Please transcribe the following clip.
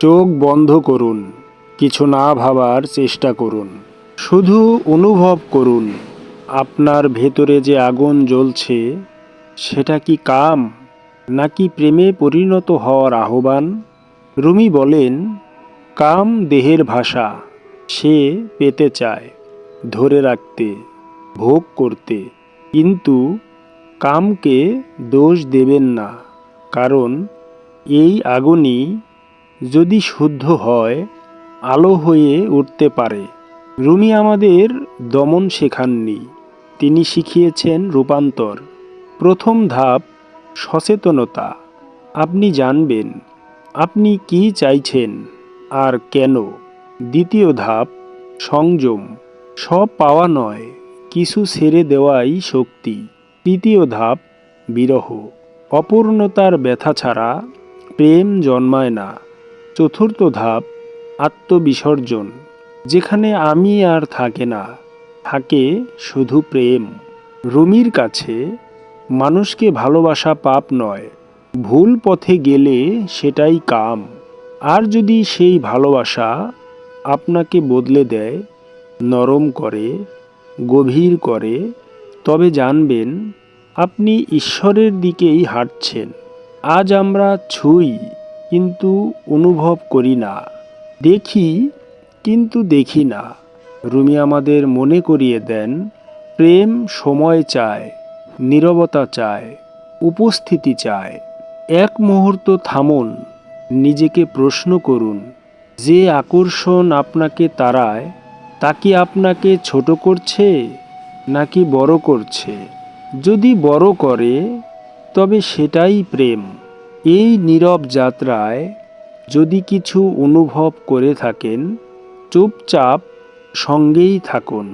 চোখ বন্ধ করুন, কিছু না ভাবার চেষ্টা করুন। শুধু অনুভব করুন, আপনার ভেতরে যে আগুন জ্বলছে, সেটা কি কাম, নাকি প্রেমে পরিণত হওয়ার আহ্বান? রুমি বলেন, কাম দেহের ভাষা, সে পেতে চায়, ধরে রাখতে, ভোগ করতে। কিন্তু কামকে দোষ দেবেন না, কারণ এই আগুনই যদি শুদ্ধ হয়, আলো হয়ে উঠতে পারে। রুমি আমাদের দমন শেখাননি। তিনি শিখিয়েছেন রূপান্তর। প্রথম ধাপ, সচেতনতা। আপনি জানবেন, আপনি কি চাইছেন আর কেন। দ্বিতীয় ধাপ, সংযম। সব পাওয়া নয়, কিছু ছেড়ে দেওয়াই শক্তি। তৃতীয় ধাপ, বিরহ। অপূর্ণতার ব্যথা ছাড়া প্রেম জন্মায় না। চতুর্থ ধাপ, আত্মবিসর্জন, যেখানে আমি আর থাকে না, থাকে শুধু প্রেম। রুমির কাছে মানুষকে ভালোবাসা পাপ নয়, ভুল পথে গেলে সেটাই কাম। আর যদি সেই ভালোবাসা আপনাকে বদলে দেয়, নরম করে, গভীর করে, তবে জানবেন, আপনি ঈশ্বরের দিকেই হাঁটছেন। আজ আমরা ছুঁই। কিন্তু অনুভব করি না। দেখি, কিন্তু দেখি না। রুমি আমাদের মনে করিয়ে দেন, প্রেম সময় চায়, নীরবতা চায়, উপস্থিতি চায়। এক মুহূর্ত থামুন, নিজেকে প্রশ্ন করুন, যে আকর্ষণ আপনাকে তাড়ায়, তা কি আপনাকে ছোট করছে, নাকি বড় করছে? যদি বড় করে, তবে সেটাই প্রেম। এই নীরব যাত্রায় যদি কিছু অনুভব করে থাকেন চুপচাপ সঙ্গেই থাকুন।